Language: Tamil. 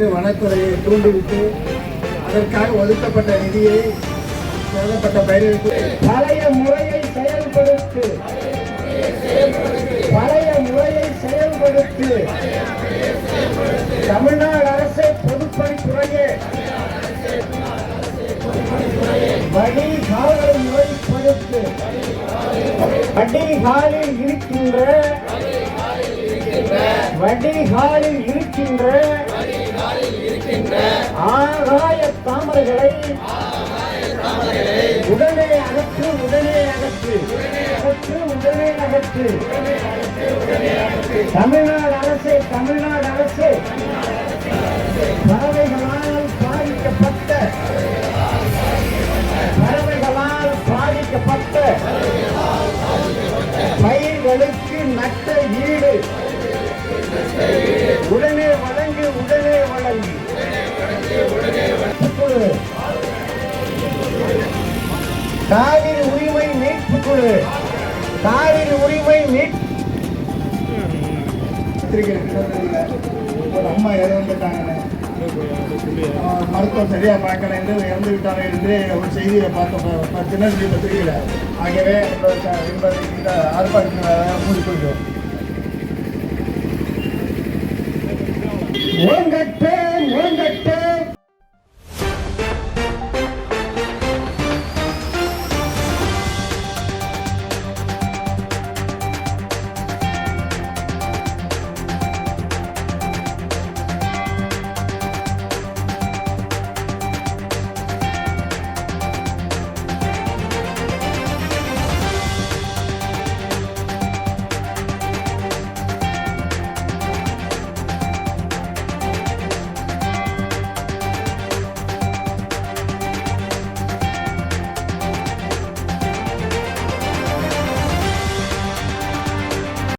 செய்து வனத்துறையை தூண்டிவிட்டு அதற்காக ஒதுக்கப்பட்ட நிதியை சொல்லப்பட்ட பயிர்களுக்கு பழைய முறையை செயல்படுத்து. பழைய முறையை செயல்படுத்து. தமிழ்நாடு அரசு பொதுப்பணித்துறையே. வடிகாலை முறைப்படுத்து. வடிகாலில் இருக்கின்ற. வடிகாலில் இருக்கின்ற. ஆகாய தாமரைகளை உடனே அகற்று உடனே அகற்று. அகற்று உடனே அகற்று. தமிழ்நாடு அரசை தமிழ்நாடு காவிரி உரிமை மீட்பு குழு காவிரி உரிமை கிட்டத்தட்ட ஒரு அம்மா இறந்துட்டாங்கன்னு ஆஹ் மருத்துவம் சரியா பார்க்கல. என்று இறந்து விட்டாங்க என்று ஒரு செய்தியை பார்த்தோம் தினசரி பத்திரிகையில் ஆகவே இந்த ஆர்ப்பாட்டத்தில் மூடி ஓங்கற்ற